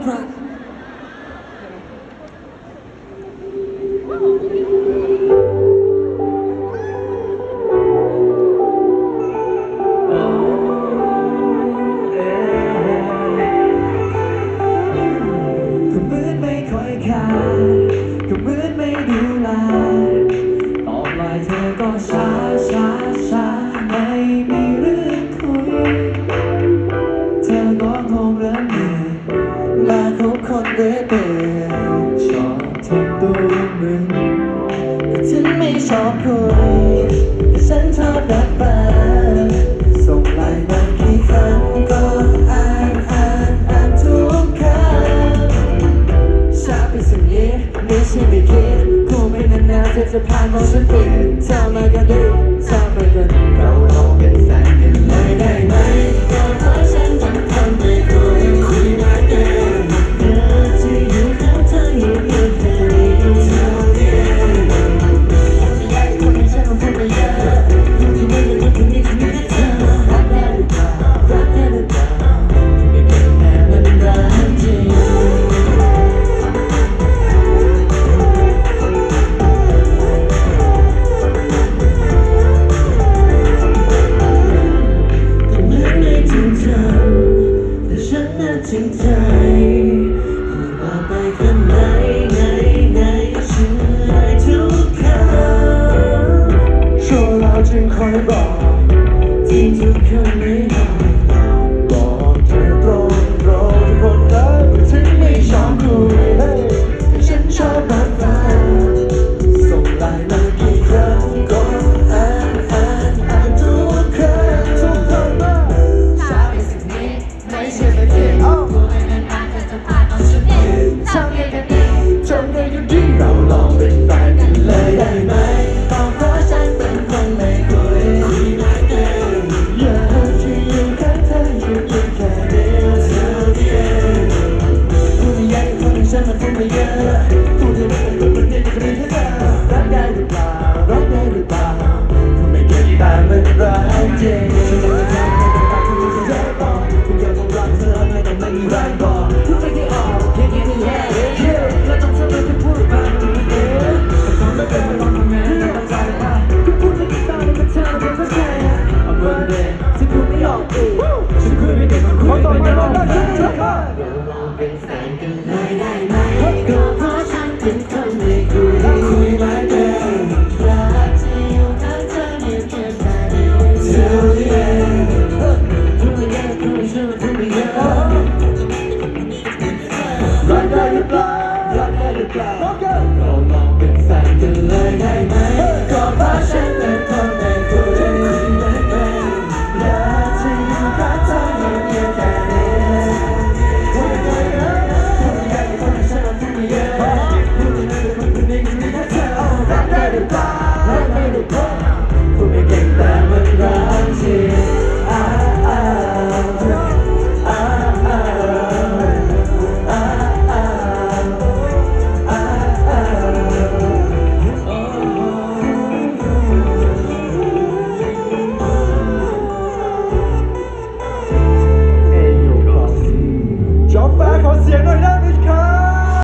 ก็เหมือนไม่คอยค่าก็มือไม่ดูแลตอบไลน์เธอก็ช้า เธอยเปื่อยชอบทำตัวเหมือนแต่ฉันไม่ชอบคุยแต่ฉันชอบรักบ้างส่งไลน์มากี่ครั้งก็อ่านอ่านอ่านทุกคำชาเป็นสิ่งนี้ไม่ใช่ไม่คิดคงไม่นานๆเธอจะพาน้องฉันเปลี่ยเธอมากันเ Carnival. right. América.